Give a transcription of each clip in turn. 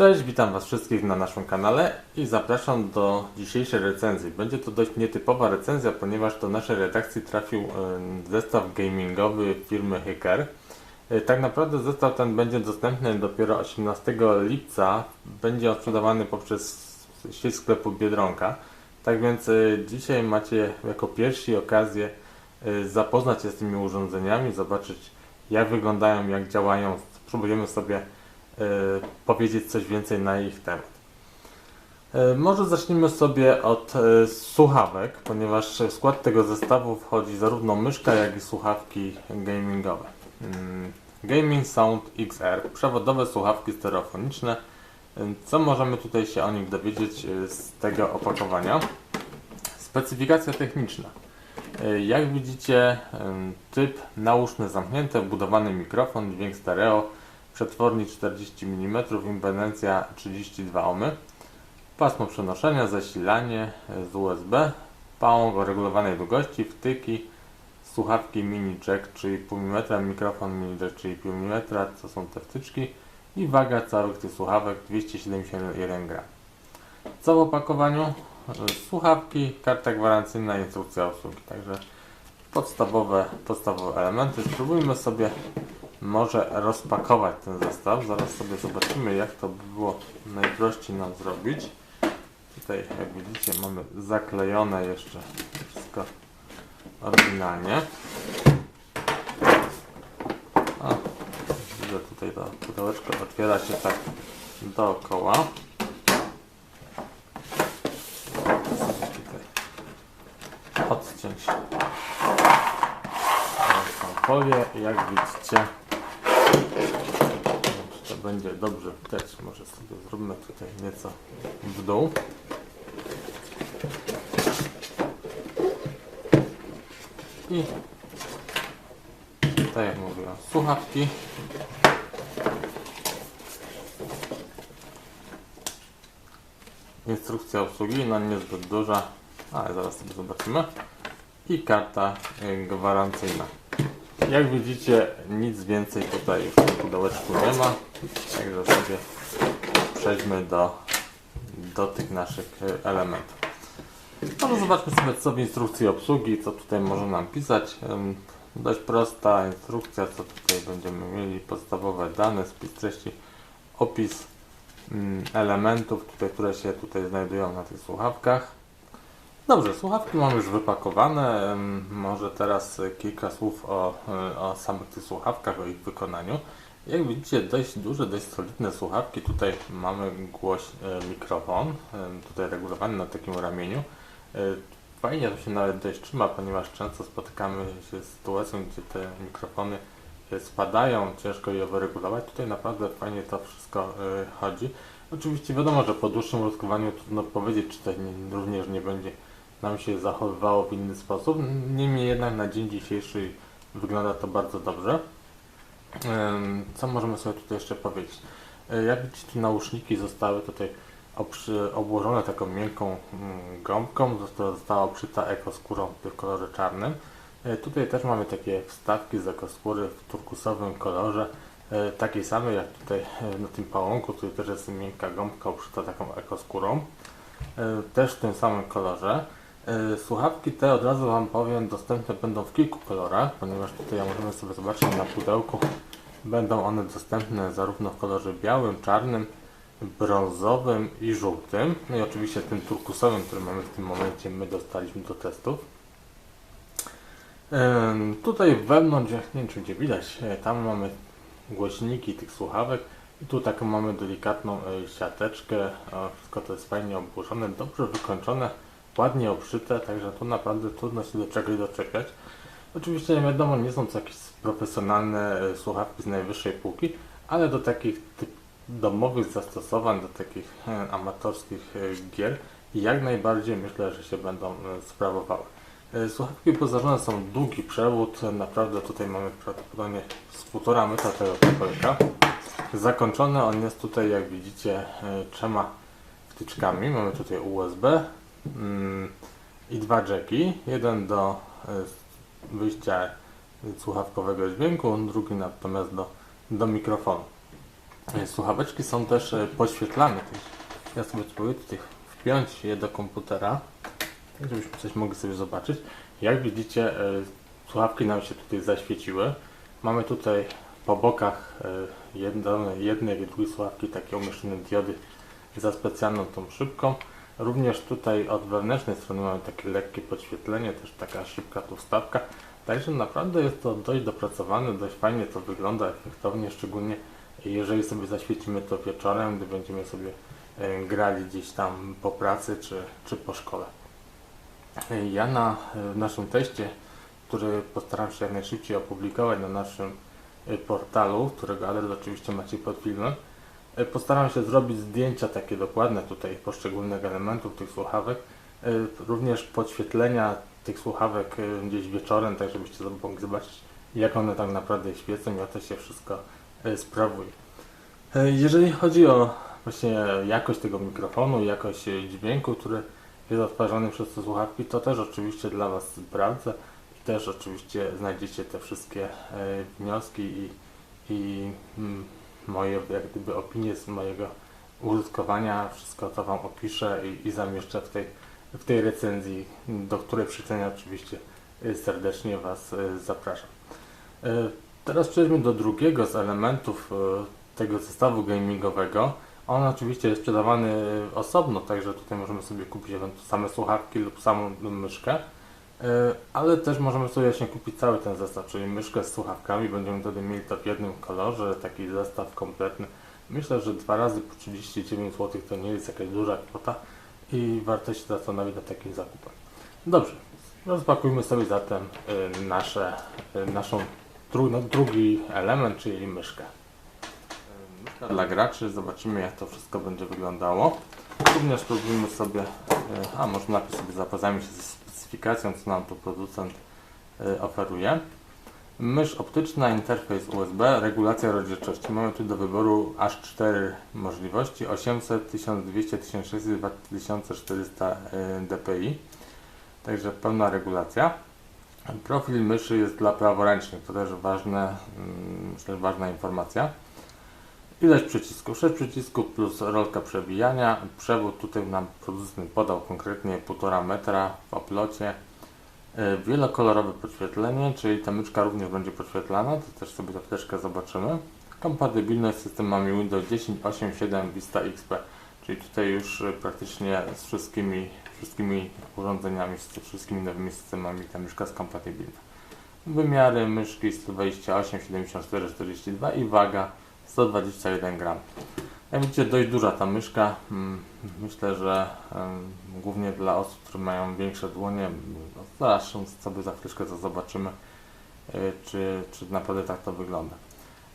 Cześć, witam Was wszystkich na naszym kanale i zapraszam do dzisiejszej recenzji. Będzie to dość nietypowa recenzja, ponieważ do naszej redakcji trafił e, zestaw gamingowy firmy Hyker. E, Tak naprawdę zestaw ten będzie dostępny dopiero 18 lipca. Będzie on sprzedawany poprzez sieć sklepu Biedronka. Tak więc e, dzisiaj macie jako pierwsi okazję zapoznać się z tymi urządzeniami, zobaczyć jak wyglądają, jak działają. Spróbujemy sobie powiedzieć coś więcej na ich temat. E, Może zacznijmy sobie od e, słuchawek, ponieważ w skład tego zestawu wchodzi zarówno myszka, jak i słuchawki gamingowe. Mm, Gaming Sound XR, przewodowe słuchawki stereofoniczne. E, Co możemy tutaj się o nich dowiedzieć e, z tego opakowania? Specyfikacja techniczna. E, Jak widzicie, typ nauszny zamknięte, wbudowany mikrofon, dźwięk stereo, przetwornik 40 mm, impedancja 32 ohmy, pasmo przenoszenia, zasilanie z USB, pałąk o regulowanej długości, wtyki, słuchawki mini jack 3,5 mm, mikrofon mini jack 3,5 mm, to są te wtyczki i waga całych tych słuchawek 271 gram. Co w opakowaniu? Słuchawki, karta gwarancyjna, instrukcja obsługi. Także podstawowe, podstawowe elementy. Spróbujmy sobie może rozpakować ten zestaw. Zaraz sobie zobaczymy jak to by było najprościej nam zrobić. Tutaj jak widzicie mamy zaklejone jeszcze wszystko oryginalnie. O, widzę tutaj to pudełeczko otwiera się tak dookoła. tutaj odciąć folię jak widzicie będzie dobrze widać może sobie zróbmy tutaj nieco w dół i tak jak mówiłem słuchawki Instrukcja obsługi, no niezbyt duża, ale zaraz sobie zobaczymy. I karta gwarancyjna. Jak widzicie, nic więcej tutaj w tym pudełeczku nie ma. Także sobie przejdźmy do, do tych naszych y, elementów. To zobaczmy sobie co w instrukcji obsługi, co tutaj może nam pisać. Dość prosta instrukcja, co tutaj będziemy mieli. Podstawowe dane, spis treści, opis mm, elementów, tutaj, które się tutaj znajdują na tych słuchawkach. Dobrze, słuchawki mamy już wypakowane. Może teraz kilka słów o, o samych tych słuchawkach, o ich wykonaniu. Jak widzicie, dość duże, dość solidne słuchawki. Tutaj mamy głoś y, mikrofon, tutaj regulowany na takim ramieniu. Y, Fajnie to się nawet dość trzyma, ponieważ często spotykamy się z sytuacją, gdzie te mikrofony y, spadają, ciężko je wyregulować. Tutaj naprawdę fajnie to wszystko chodzi. Oczywiście wiadomo, że po dłuższym użytkowaniu trudno powiedzieć, czy to nie, również nie będzie nam się zachowywało w inny sposób. Niemniej jednak na dzień dzisiejszy wygląda to bardzo dobrze. Co możemy sobie tutaj jeszcze powiedzieć? Y, Jak widzicie, tu nauszniki zostały tutaj obłożone taką miękką mm, gąbką, która została obszyta ekoskórą w kolorze czarnym. E, Tutaj też mamy takie wstawki z ekoskóry w turkusowym kolorze, e, takiej samej jak tutaj e, na tym pałąku, tutaj też jest miękka gąbka obszyta taką ekoskórą, E, też w tym samym kolorze. E, Słuchawki te od razu Wam powiem dostępne będą w kilku kolorach, ponieważ tutaj możemy sobie zobaczyć na pudełku będą one dostępne zarówno w kolorze białym, czarnym, brązowym i żółtym. No i oczywiście tym turkusowym, który mamy w tym momencie my dostaliśmy do testów. Ym, Tutaj wewnątrz, nie wiem czy gdzie widać, e, tam mamy głośniki tych słuchawek i tu taką mamy delikatną e, siateczkę. Wszystko to jest fajnie obłożone, dobrze wykończone, ładnie obszyte, także tu naprawdę trudno się do czegoś doczepiać. Oczywiście nie wiadomo, nie są to jakieś profesjonalne e, słuchawki z najwyższej półki, ale do takich domowych zastosowań, do takich e, amatorskich e, gier jak najbardziej myślę, że się będą sprawowały. Słuchawki wyposażone są długi przewód, naprawdę tutaj mamy prawdopodobnie z półtora metra tego kabelka. Zakończony on jest tutaj jak widzicie trzema wtyczkami. Mamy tutaj USB i dwa jacki. Jeden do e, wyjścia słuchawkowego dźwięku, drugi natomiast do, do mikrofonu. E, Słuchaweczki są też e, podświetlane. Ja sobie spróbuję tutaj wpiąć je do komputera, żebyśmy coś mogli sobie zobaczyć. Jak widzicie, słuchawki nam się tutaj zaświeciły. Mamy tutaj po bokach jedno, jednej i drugiej słuchawki takie umieszczone diody za specjalną tą szybką. Również tutaj od wewnętrznej strony mamy takie lekkie podświetlenie, też taka szybka tu wstawka. Także naprawdę jest to dość dopracowane, dość fajnie to wygląda, efektownie, szczególnie jeżeli sobie zaświecimy to wieczorem, gdy będziemy sobie e, grali gdzieś tam po pracy czy, czy po szkole. E, Ja na e, naszym teście, który postaram się jak najszybciej opublikować na naszym portalu, którego adres oczywiście macie pod filmem, postaram się zrobić zdjęcia takie dokładne tutaj poszczególnych elementów tych słuchawek, e, również podświetlenia tych słuchawek e, gdzieś wieczorem, tak żebyście mogli zobaczyć jak one tak naprawdę świecą i jak to się wszystko e, sprawuje. E, Jeżeli chodzi o właśnie jakość tego mikrofonu, jakość e, dźwięku, który jest odtwarzany przez te słuchawki, to też oczywiście dla Was sprawdzę i też oczywiście znajdziecie te wszystkie e, wnioski i, i mm, moje jak gdyby opinie z mojego użytkowania, wszystko to Wam opiszę i, i zamieszczę w tej, w tej recenzji, do której przyczyny oczywiście e, serdecznie Was e, zapraszam. E, Teraz przejdźmy do drugiego z elementów tego zestawu gamingowego. On oczywiście jest sprzedawany osobno, także tutaj możemy sobie kupić same słuchawki lub samą myszkę, ale też możemy sobie właśnie kupić cały ten zestaw, czyli myszkę z słuchawkami. Będziemy wtedy mieli to w jednym kolorze, taki zestaw kompletny. Myślę, że dwa razy po 39 zł to nie jest jakaś duża kwota i warto się zastanowić nad takim zakupem. Dobrze, rozpakujmy sobie zatem e, nasze, e, naszą no, drugi element, czyli myszkę. E, Myszka dla graczy, zobaczymy jak to wszystko będzie wyglądało. Również spróbujmy sobie, e, a może najpierw sobie zapoznajmy się ze specyfikacją, co nam tu producent e, oferuje. Mysz optyczna, interfejs USB, regulacja rozdzielczości. Mamy tu do wyboru aż 4 możliwości: 800, 1200, 1600, 2400 e, dpi. Także pełna regulacja. Profil myszy jest dla praworęcznych, to też ważne, mm, myślę, że ważna informacja. Ilość przycisków, 6 przycisków plus rolka przebijania. Przewód tutaj nam producent podał konkretnie 1,5 metra w oplocie. E, Wielokolorowe podświetlenie, czyli ta myczka również będzie podświetlana, to też sobie za chwileczkę zobaczymy. Kompatybilność z systemami Windows 10, 8, 7, Vista XP, czyli tutaj już e, praktycznie z wszystkimi, wszystkimi urządzeniami, z wszystkimi nowymi systemami ta myszka jest kompatybilna. Wymiary myszki 128, 74, 42 i waga 121 gram. Jak widzicie, dość duża ta myszka. Mm, Myślę, że głównie dla osób, które mają większe dłonie, no, zaraz sobie za chwileczkę to zobaczymy, e, czy, czy naprawdę tak to wygląda.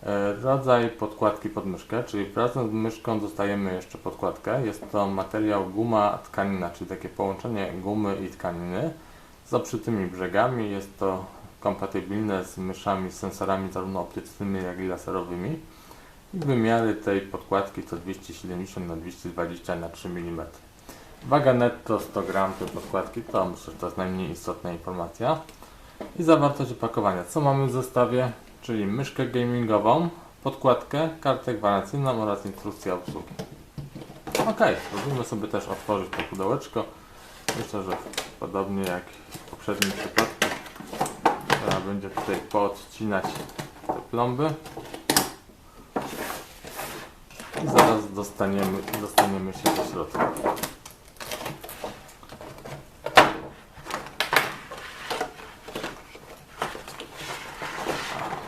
E, Rodzaj podkładki pod myszkę, czyli wraz z myszką dostajemy jeszcze podkładkę. Jest to materiał guma tkanina, czyli takie połączenie gumy i tkaniny z obszytymi brzegami. Jest to kompatybilne z myszami z sensorami zarówno optycznymi, jak i laserowymi. Wymiary tej podkładki to 270 na 220 na 3 mm. Waga netto 100 gram tej podkładki, to myślę, że to jest najmniej istotna informacja. I zawartość opakowania. Co mamy w zestawie? Czyli myszkę gamingową, podkładkę, kartę gwarancyjną oraz instrukcję obsługi. Ok, spróbujmy sobie też otworzyć to pudełeczko. Myślę, że podobnie jak w poprzednim przypadku trzeba będzie tutaj poodcinać te plomby. I zaraz dostaniemy, dostaniemy się do środka.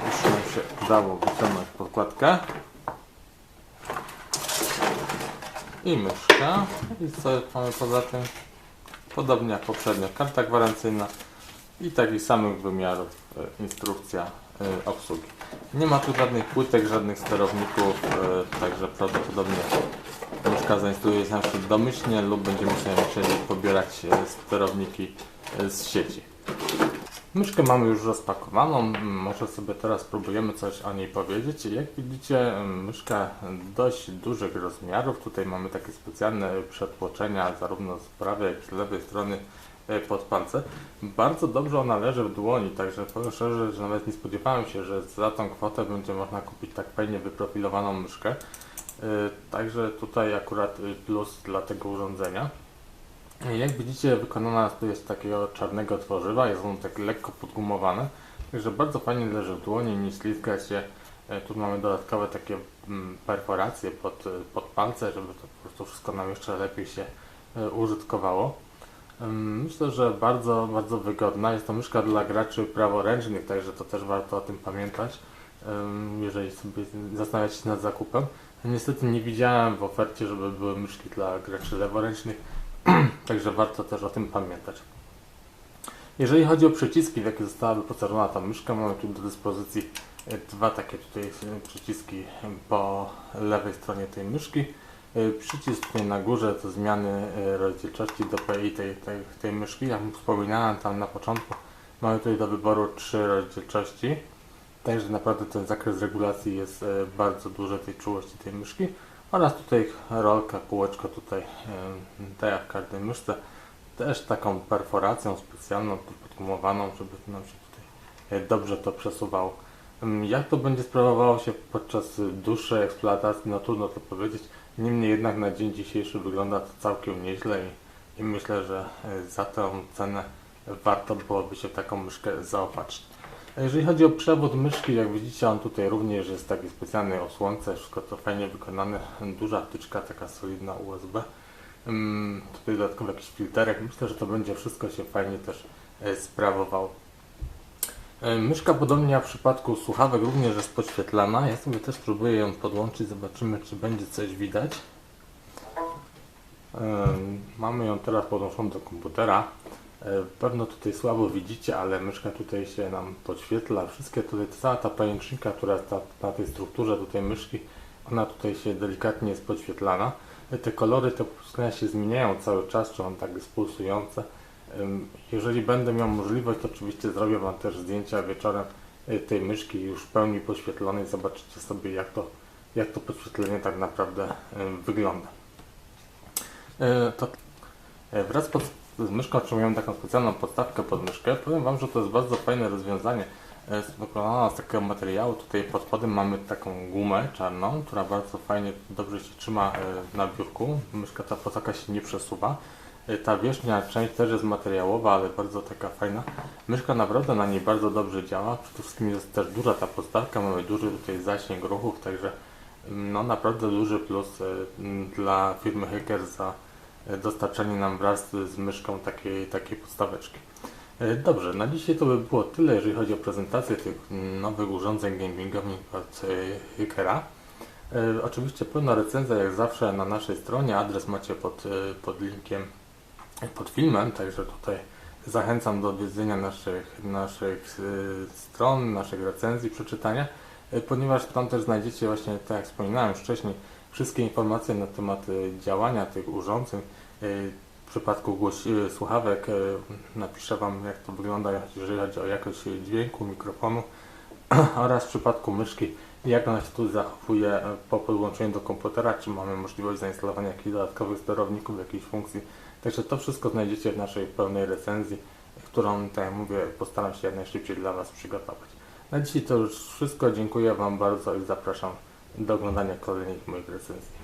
Już nam się udało wyciągnąć podkładkę. I myszka. I co mamy poza tym? Podobnie jak poprzednio, karta gwarancyjna i takich samych wymiarów e, instrukcja e, obsługi. Nie ma tu żadnych płytek, żadnych sterowników, e, także prawdopodobnie myszka zainstaluje się domyślnie lub będziemy sobie musieli pobierać e, sterowniki e, z sieci. Myszkę mamy już rozpakowaną, może sobie teraz spróbujemy coś o niej powiedzieć. Jak widzicie, myszka dość dużych rozmiarów. Tutaj mamy takie specjalne przetłoczenia zarówno z prawej, jak i z lewej strony pod palce. Bardzo dobrze ona leży w dłoni, także powiem szczerze, że nawet nie spodziewałem się, że za tą kwotę będzie można kupić tak fajnie wyprofilowaną myszkę. E, Także tutaj akurat y, plus dla tego urządzenia. E, Jak widzicie, wykonana jest z takiego czarnego tworzywa, jest on tak lekko podgumowany, także bardzo fajnie leży w dłoni, nie ślizga się. E, Tu mamy dodatkowe takie mm, perforacje pod, e, pod palce, żeby to po prostu wszystko nam jeszcze lepiej się e, użytkowało. Myślę, że bardzo, bardzo wygodna. Jest to myszka dla graczy praworęcznych, także to też warto o tym pamiętać, jeżeli sobie zastanawiać się nad zakupem. Niestety nie widziałem w ofercie, żeby były myszki dla graczy leworęcznych, także warto też o tym pamiętać. Jeżeli chodzi o przyciski, w jakie została wyposażona ta myszka, mamy tu do dyspozycji e, dwa takie tutaj przyciski po lewej stronie tej myszki. E, Przycisk na górze to zmiany e, rozdzielczości DPI tej, tej, tej myszki. Jak wspominałem tam na początku, mamy tutaj do wyboru trzy rozdzielczości. Także naprawdę ten zakres regulacji jest e, bardzo duży tej czułości tej myszki. Oraz tutaj rolka, kółeczko tutaj, tak jak w każdej myszce, też taką perforacją specjalną, podgumowaną, żeby nam się tutaj dobrze to przesuwało. Ym, Jak to będzie sprawowało się podczas dłuższej eksploatacji, no trudno to powiedzieć. Niemniej jednak na dzień dzisiejszy wygląda to całkiem nieźle i, i myślę, że y, za tę cenę warto byłoby się w taką myszkę zaopatrzyć. Jeżeli chodzi o przewód myszki, jak widzicie, on tutaj również jest taki specjalny osłonce, wszystko to fajnie wykonane, duża wtyczka, taka solidna USB. Ym, Tutaj dodatkowo jakiś filterek, myślę, że to będzie wszystko się fajnie też e, sprawowało. E, Myszka podobnie jak w przypadku słuchawek również jest podświetlana. Ja sobie też spróbuję ją podłączyć, zobaczymy czy będzie coś widać. Em, Mamy ją teraz podłączoną do komputera. E, Pewno tutaj słabo widzicie, ale myszka tutaj się nam podświetla. Wszystkie tutaj, cała ta pajęcznika, która jest na, na tej strukturze tutaj myszki, ona tutaj się delikatnie jest podświetlana. E, Te kolory, te się zmieniają cały czas, czy on tak jest pulsujące. Jeżeli będę miał możliwość, to oczywiście zrobię Wam też zdjęcia wieczorem y, tej myszki już w pełni poświetlonej. Zobaczycie sobie, jak to, jak to podświetlenie tak naprawdę wygląda. Y, To y, wraz pod, z myszką otrzymujemy taką specjalną podstawkę pod myszkę. Powiem Wam, że to jest bardzo fajne rozwiązanie. Wykonana z takiego materiału. Tutaj pod spodem mamy taką gumę czarną, która bardzo fajnie, dobrze się trzyma na biurku. Myszka ta podstawka się nie przesuwa. Y, Ta wierzchnia część też jest materiałowa, ale bardzo taka fajna. Myszka naprawdę na niej bardzo dobrze działa. Przede wszystkim jest też duża ta podstawka, mamy duży tutaj zasięg ruchów, także mm, no naprawdę duży plus y, mm, dla firmy Hacker za y, dostarczenie nam wraz z myszką takiej, takiej podstaweczki. Dobrze, na dzisiaj to by było tyle, jeżeli chodzi o prezentację tych nowych urządzeń gamingowych od Hackera. Oczywiście pełna recenzja jak zawsze na naszej stronie, adres macie pod, pod linkiem pod filmem, także tutaj zachęcam do odwiedzenia naszych, naszych y, stron, naszych recenzji, przeczytania, y, ponieważ tam też znajdziecie właśnie, tak jak wspominałem wcześniej, wszystkie informacje na temat y, działania tych urządzeń. W przypadku słuchawek napiszę Wam jak to wygląda, jeżeli chodzi o jakość dźwięku, mikrofonu oraz w przypadku myszki, jak ona się tu zachowuje po podłączeniu do komputera, czy mamy możliwość zainstalowania jakichś dodatkowych sterowników, jakiejś funkcji. Także to wszystko znajdziecie w naszej pełnej recenzji, którą, tak jak mówię, postaram się jak najszybciej dla Was przygotować. Na dzisiaj to już wszystko. Dziękuję Wam bardzo i zapraszam do oglądania kolejnych moich recenzji.